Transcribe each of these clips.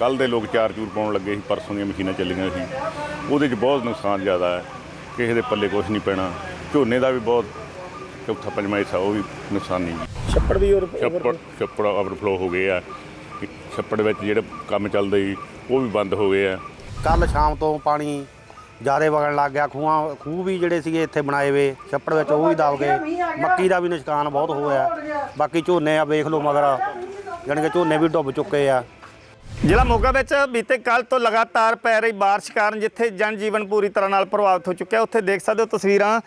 ਕੱਲ ਦੇ ਲੋਕ ਚਾਰ ਚੂਰ ਪਾਉਣ ਲੱਗੇ ਸੀ ਪਰਸੋਂ ਦੀਆਂ ਮਸ਼ੀਨਾਂ ਚੱਲੀਆਂ ਸੀ। ਉਹਦੇ 'ਚ ਬਹੁਤ ਨੁਕਸਾਨ ਜ਼ਿਆਦਾ ਹੈ। ਕਿਸੇ ਦੇ ਪੱਲੇ ਕੁਝ ਨਹੀਂ ਪੈਣਾ। ਝੋਨੇ ਦਾ ਵੀ ਬਹੁਤ ਚੌਥਾ ਪੰਜਵਾਂ ਹਿੱਸਾ ਉਹ ਵੀ ਨੁਕਸਾਨੀ ਜੀ। ਛੱਪੜ ਵੀ ਔਰ ਛੱਪੜ ਛੱਪੜ ਓਵਰਫਲੋ ਹੋ ਗਏ ਆ। ਛੱਪੜ ਵਿੱਚ ਜਿਹੜੇ ਕੰਮ ਚੱਲਦੇ ਸੀ ਉਹ ਵੀ ਬੰਦ ਹੋ ਗਏ ਆ। ਕੱਲ ਸ਼ਾਮ ਤੋਂ ਪਾਣੀ ਜ਼ਿਆਦੇ ਵਗਣ ਲੱਗ ਗਿਆ। ਖੂਹਾਂ ਖੂਹ ਵੀ ਜਿਹੜੇ ਸੀਗੇ ਇੱਥੇ ਬਣਾਏ ਵੇ ਛੱਪੜ ਵਿੱਚ ਉਹ ਵੀ ਦਬ ਗਏ। ਮੱਕੀ ਦਾ ਵੀ ਨੁਕਸਾਨ ਬਹੁਤ ਹੋਇਆ। ਬਾਕੀ ਝੋਨੇ ਆ ਵੇਖ ਲਓ ਮਗਰ। ਜਾਣੀ ਕਿ ਝੋਨੇ ਵੀ ਡੁੱਬ ਚੁੱਕੇ ਆ। ਜ਼ਿਲ੍ਹਾ ਮੋਗਾ ਵਿੱਚ ਬੀਤੇ ਕੱਲ ਤੋਂ ਲਗਾਤਾਰ ਪੈ ਰਹੀ ਬਾਰਿਸ਼ ਕਾਰਨ ਜਿੱਥੇ ਜਨ ਜੀਵਨ ਪੂਰੀ ਤਰ੍ਹਾਂ ਨਾਲ ਪ੍ਰਭਾਵਿਤ ਹੋ ਚੁੱਕਿਆ, ਉੱਥੇ ਦੇਖ ਸਕਦੇ ਹੋ ਤਸਵੀਰਾਂ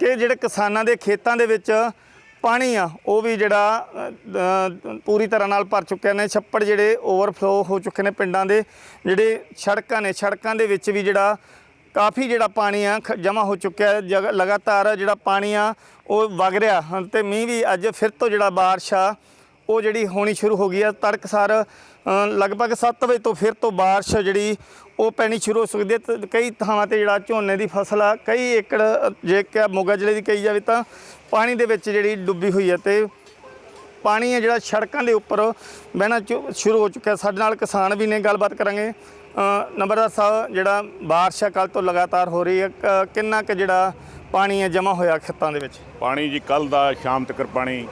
ਕਿ ਜਿਹੜੇ ਕਿਸਾਨਾਂ ਦੇ ਖੇਤਾਂ ਦੇ ਵਿੱਚ ਪਾਣੀ ਆ, ਉਹ ਵੀ ਜਿਹੜਾ ਪੂਰੀ ਤਰ੍ਹਾਂ ਨਾਲ ਭਰ ਚੁੱਕਿਆ ਨੇ। ਛੱਪੜ ਜਿਹੜੇ ਓਵਰਫਲੋ ਹੋ ਚੁੱਕੇ ਨੇ ਪਿੰਡਾਂ ਦੇ, ਜਿਹੜੇ ਸੜਕਾਂ ਨੇ, ਸੜਕਾਂ ਦੇ ਵਿੱਚ ਵੀ ਜਿਹੜਾ ਕਾਫੀ ਜਿਹੜਾ ਪਾਣੀ ਆ ਜਮਾ ਹੋ ਚੁੱਕਿਆ ਜਗ- ਲਗਾਤਾਰ ਜਿਹੜਾ ਪਾਣੀ ਆ, ਉਹ ਵਗ ਰਿਹਾ। ਹਨ ਤੇ ਮੀਂਹ ਵੀ ਅੱਜ ਫਿਰ ਤੋਂ ਜਿਹੜਾ ਬਾਰਿਸ਼ ਆ ਉਹ ਜਿਹੜੀ ਹੋਣੀ ਸ਼ੁਰੂ ਹੋ ਗਈ ਆ ਤੜਕਸਾਰ ਅ, ਲਗਭਗ 7 ਵਜੇ ਤੋਂ ਫਿਰ ਤੋਂ ਬਾਰਿਸ਼ ਜਿਹੜੀ ਉਹ ਪੈਣੀ ਸ਼ੁਰੂ ਹੋ ਸਕਦੀ ਹੈ ਕਈ ਥਾਵਾਂ ਤੇ ਜਿਹੜਾ ਝੋਨੇ ਦੀ ਫਸਲ ਆ ਕਈ ਏਕੜ ਅ, ਜੇ ਕਿ ਮੋਗਾ ਜ਼ਿਲ੍ਹੇ ਦੀ ਕਹੀ ਜਾਵੇ ਤਾਂ ਪਾਣੀ ਦੇ ਵਿੱਚ ਜਿਹੜੀ ਡੁੱਬੀ ਹੋਈ ਹੈ ਤੇ ਪਾਣੀ ਹੈ ਜਿਹੜਾ ਸੜਕਾਂ ਦੇ ਉੱਪਰ ਬਹਿਣਾ ਚੁ- ਸ਼ੁਰੂ ਹੋ ਚੁੱਕਿਆ। ਸਾਡੇ ਨਾਲ ਕਿਸਾਨ ਵੀ ਨੇ ਗੱਲਬਾਤ ਕਰਾਂਗੇ। ਅ, ਨੰਬਰਦਾਰ ਸਾਹਿਬ ਜਿਹੜਾ ਬਾਰਿਸ਼ ਕੱਲ ਤੋਂ ਲਗਾਤਾਰ ਹੋ ਰਹੀ ਹੈ। ਕ- ਕਿੰਨਾ ਕੁ ਜਿਹੜਾ ਪਾਣੀ ਹੈ ਜਮਾ ਹੋਇਆ ਖੇਤਾਂ ਦੇ ਵਿੱਚ? ਪਾਣੀ ਜੀ ਕੱਲ ਦਾ ਸ਼ਾਮ ਤੱਕ ਪਾਣੀ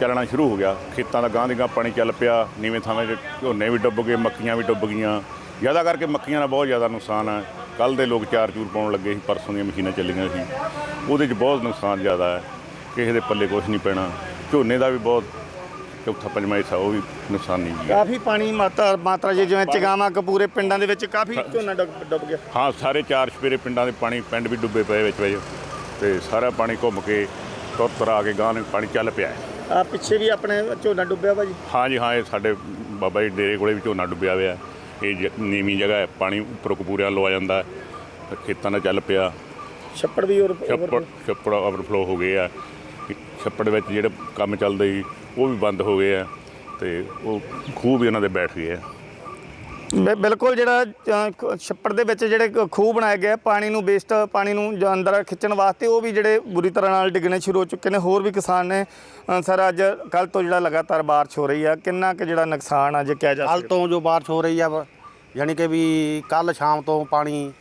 ਚੱਲਣਾ ਸ਼ੁਰੂ ਹੋ ਗਿਆ। ਖੇਤਾਂ ਦਾ ਗਾਂ ਦੀ ਗਾਂ ਪਾਣੀ ਚੱਲ ਪਿਆ ਨੀਵੇਂ ਥਾਵਾਂ 'ਚ ਝੋਨੇ ਵੀ ਡੁੱਬ ਗਏ ਮੱਕੀਆਂ ਵੀ ਡੁੱਬ ਗਈਆਂ। ਜ਼ਿਆਦਾ ਕਰਕੇ ਮੱਕੀਆਂ ਦਾ ਬਹੁਤ ਜ਼ਿਆਦਾ ਨੁਕਸਾਨ ਹੈ ਕੱਲ ਦੇ ਲੋਕ ਚਾਰ ਚੂਰ ਪਾਉਣ ਲੱਗੇ ਸੀ ਪਰਸੋਂ ਦੀਆਂ ਮਸ਼ੀਨਾਂ ਚੱਲੀਆਂ ਸੀ। ਉਹਦੇ 'ਚ ਬਹੁਤ ਨੁਕਸਾਨ ਜ਼ਿਆਦਾ ਹੈ। ਕਿਸੇ ਦੇ ਪੱਲੇ ਕੁਝ ਨਹੀਂ ਪੈਣਾ। ਝੋਨੇ ਦਾ ਵੀ ਬਹੁਤ ਚੌਥਾ ਪੰਜਵਾਂ ਹਿੱਸਾ ਉਹ ਵੀ ਨੁਕਸਾਨੀ ਜੀ। ਕਾਫੀ ਪਾਣੀ ਮਾਤਰਾ ਮਾਤਰਾ ਜੇ ਜਿਵੇਂ ਚਗਾਵਾਂ ਕਪੂਰੇ ਪਿੰਡਾਂ ਦੇ ਵਿੱਚ ਕਾਫੀ ਝੋਨਾ ਡੁੱਬ ਡੁੱਬ ਗਿਆ। ਹਾਂ ਸਾਰੇ ਚਾਰ ਸਪੇਰੇ ਪਿੰਡਾਂ ਦੇ ਪਾਣੀ ਪਿੰਡ ਵੀ ਡੁੱਬੇ ਪਏ ਵਿੱਚ ਵਿੱਚ। ਤੇ ਸਾਰਾ ਪਾਣੀ ਘੁੰਮ ਕੇ ਤੁਰ ਤੁਰ ਆ ਕੇ ਗਾਂ ਨੂੰ ਪਾਣੀ ਚੱਲ ਪਿਆ ਹੈ। ਆ ਪਿੱਛੇ ਵੀ ਆਪਣੇ ਝੋਨਾ ਡੁੱਬਿਆ ਭਾਜੀ ਹਾਂ ਜੀ ਹਾਂ ਇਹ ਸਾਡੇ ਬਾਬਾ ਜੀ ਡੇਰੇ ਕੋਲੇ ਵੀ ਝੋਨਾ ਡੁੱਬਿਆ ਹੋਇਆ। ਇਹ ਨੀਵੀਂ ਜਗ੍ਹਾ ਹੈ ਪਾਣੀ ਉੱਪਰੋਂ ਕਪੂਰਿਆਂ ਲੋ ਆ ਜਾਂਦਾ ਖੇਤਾਂ ਦਾ ਚੱਲ ਪਿਆ। ਛੱਪੜ ਵੀ ਔਰ ਛੱਪੜ ਛੱਪੜ ਓਵਰਫਲੋ ਹੋ ਗਏ ਆ। ਛੱਪੜ ਵਿੱਚ ਜਿਹੜੇ ਕੰਮ ਚੱਲਦੇ ਸੀ ਉਹ ਵੀ ਬੰਦ ਹੋ ਗਏ ਆ ਤੇ ਉਹ ਖੂਹ ਵੀ ਉਹਨਾਂ ਦੇ ਬੈਠ ਗਏ ਆ। ਬਿਲਕੁਲ ਜਿਹੜਾ ਅ, ਛੱਪੜ ਦੇ ਵਿੱਚ ਜਿਹੜੇ ਕ- ਖੂਹ ਬਣਾਏ ਗਏ ਆ, ਪਾਣੀ ਨੂੰ ਵੇਸਟ ਪਾਣੀ ਨੂੰ ਜੋ ਅੰਦਰ ਖਿੱਚਣ ਵਾਸਤੇ ਉਹ ਵੀ ਜਿਹੜੇ ਬੁਰੀ ਤਰ੍ਹਾਂ ਨਾਲ ਡਿੱਗਣੇ ਸ਼ੁਰੂ ਹੋ ਚੁੱਕੇ ਨੇ। ਹੋਰ ਵੀ ਕਿਸਾਨ ਨੇ ਅ, ਸਰ ਅੱਜ ਕੱਲ ਤੋਂ ਜਿਹੜਾ ਲਗਾਤਾਰ ਬਾਰਿਸ਼ ਹੋ ਰਹੀ ਆ ਕਿੰਨਾ ਕੁ ਜਿਹੜਾ ਨੁਕਸਾਨ ਆ ਜੇ ਕਿਹਾ ਜਾ ਕੱਲ ਸਕਦਾ ਤੋਂ ਜੋ ਬਾਰਿਸ਼ ਹੋ ਰਹੀ ਆ ਵਾ, ਯਾਨੀ ਕਿ ਵੀ ਕੱਲ ਸ਼ਾਮ ਤੋਂ ਪਾਣੀ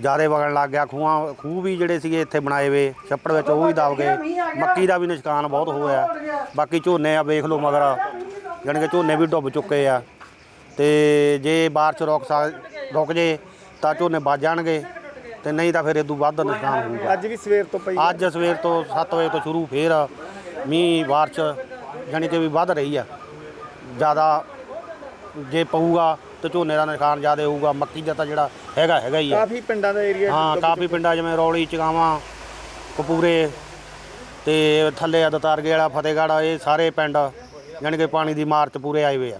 ਜ਼ਿਆਦੇ ਵਗਣ ਲੱਗ ਗਿਆ ਖੂਹਾਂ ਖੂਹ ਵੀ ਜਿਹੜੇ ਸੀਗੇ ਇੱਥੇ ਬਣਾਏ ਵੇ ਛੱਪੜ ਵਿੱਚ ਉਹ ਵੀ ਦਬ ਗਏ। ਮੱਕੀ ਦਾ ਵੀ ਨੁਕਸਾਨ ਬਹੁਤ ਹੋਇਆ। ਬਾਕੀ ਝੋਨੇ ਆ ਵੇਖ ਲਓ ਮਗਰ ਜਾਣੀ ਕਿ ਝੋਨੇ ਵੀ ਡੁੱਬ ਚੁੱਕੇ ਆ। ਤੇ ਜੇ ਬਾਰਿਸ਼ ਰੁਕ ਸਕ ਰੁਕ ਜੇ ਤਾਂ ਝੋਨੇ ਵੱਜ ਜਾਣਗੇ। ਤੇ ਨਹੀਂ ਤਾਂ ਫਿਰ ਇਦੋਂ ਵੱਧ ਨੁਕਸਾਨ ਹੋਊਗਾ। ਅੱਜ ਵੀ ਸਵੇਰ ਤੋਂ ਪਈ ਅੱਜ ਸਵੇਰ ਤੋਂ 7 ਵਜੇ ਤੋਂ ਸ਼ੁਰੂ ਫੇਰ ਮੀਂਹ ਬਾਰਿਸ਼ ਜਾਣੀ ਕਿ ਵੀ ਵੱਧ ਰਹੀ ਆ। ਜ਼ਿਆਦਾ ਜੇ ਪਊਗਾ ਤੇ ਝੋਨੇ ਦਾ ਨੁਕਸਾਨ ਜ਼ਿਆਦਾ ਹੋਊਗਾ। ਮੱਕੀ ਦਾ ਤਾਂ ਜਿਹੜਾ ਹੈਗਾ ਹੈਗਾ ਹੀ ਆ। ਕਾਫੀ ਪਿੰਡਾਂ ਦਾ ਏਰੀਆ ਹਾਂ ਕਾਫੀ ਪਿੰਡਾਂ ਜਿਵੇਂ ਰੌਲੀ ਚਗਾਵਾਂ ਕਪੂਰੇ ਤੇ ਥੱਲੇ ਆ ਦਤਾਰਗੇ ਵਾਲਾ ਫਤਿਹਗੜ੍ਹ ਇਹ ਸਾਰੇ ਪਿੰਡ ਜਾਣੀ ਕਿ ਪਾਣੀ ਦੀ ਮਾਰ 'ਚ ਪੂਰੇ ਆਏ ਹੋਏ ਆ।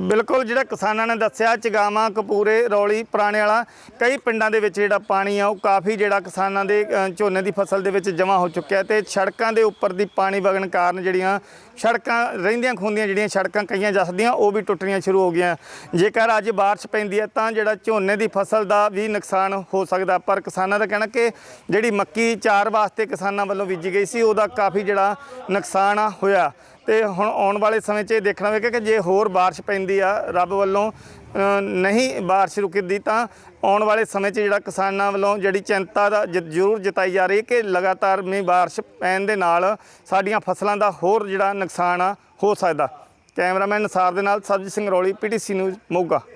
ਬਿਲਕੁਲ ਜਿਹੜਾ ਕਿਸਾਨਾਂ ਨੇ ਦੱਸਿਆ ਚਗਾਵਾਂ ਕਪੂਰੇ ਰੌਲੀ ਪੁਰਾਣੇ ਵਾਲਾ ਕਈ ਪਿੰਡਾਂ ਦੇ ਵਿੱਚ ਜਿਹੜਾ ਪਾਣੀ ਆ ਉਹ ਕਾਫੀ ਜਿਹੜਾ ਕਿਸਾਨਾਂ ਦੇ ਅ, ਝੋਨੇ ਦੀ ਫਸਲ ਦੇ ਵਿੱਚ ਜਮ੍ਹਾਂ ਹੋ ਚੁੱਕਿਆ ਤੇ ਸੜਕਾਂ ਦੇ ਉੱਪਰ ਦੀ ਪਾਣੀ ਵਗਣ ਕਾਰਨ ਜਿਹੜੀਆਂ ਸੜਕਾਂ ਰਹਿੰਦੀਆਂ ਖੁੰਦੀਆਂ ਜਿਹੜੀਆਂ ਸੜਕਾਂ ਕਈਆਂ ਜਸਦੀਆਂ ਉਹ ਵੀ ਟੁੱਟਣੀਆਂ ਸ਼ੁਰੂ ਹੋ ਗਈਆਂ। ਜੇਕਰ ਅੱਜ ਬਾਰਿਸ਼ ਪੈਂਦੀ ਹੈ ਤਾਂ ਜਿਹੜਾ ਝੋਨੇ ਦੀ ਫਸਲ ਦਾ ਵੀ ਨੁਕਸਾਨ ਹੋ ਸਕਦਾ। ਪਰ ਕਿਸਾਨਾਂ ਦਾ ਕਹਿਣਾ ਕਿ ਜਿਹੜੀ ਮੱਕੀ ਚਾਰ ਵਾਸਤੇ ਕਿਸਾਨਾਂ ਵੱਲੋਂ ਬੀਜੀ ਗਈ ਸੀ ਉਹਦਾ ਕਾਫੀ ਜਿਹੜਾ ਨੁਕਸਾਨ ਆ ਹੋਇਆ। ਤੇ ਹੁਣ ਆਉਣ ਵਾਲੇ ਸਮੇਂ 'ਚ ਇਹ ਦੇਖਣਾ ਹੋਵੇਗਾ ਕਿ ਜੇ ਹੋਰ ਬਾਰਿਸ਼ ਪੈਂਦੀ ਆ ਰੱਬ ਵੱਲੋਂ ਨਹੀਂ ਬਾਰਿਸ਼ ਰੁਕਦੀ ਤਾਂ ਆਉਣ ਵਾਲੇ ਸਮੇਂ 'ਚ ਜਿਹੜਾ ਕਿਸਾਨਾਂ ਵੱਲੋਂ ਜਿਹੜੀ ਚਿੰਤਾ ਦਾ ਜ਼ਰੂਰ ਜਤਾਈ ਜਾ ਰਹੀ ਹੈ ਕਿ ਲਗਾਤਾਰ ਮੀਂਹ ਬਾਰਿਸ਼ ਪੈਣ ਦੇ ਨਾਲ ਸਾਡੀਆਂ ਫਸਲਾਂ ਦਾ ਹੋਰ ਜਿਹੜਾ ਨੁਕਸਾਨ ਆ, ਹੋ ਸਕਦਾ। ਕੈਮਰਾਮੈਨ ਨਸਾਰ ਦੇ ਨਾਲ ਸਰਬਜੀਤ ਸਿੰਘ ਰੌਲੀ, ਪੀਟੀਸੀ ਨਿਊਜ਼, ਮੋਗਾ।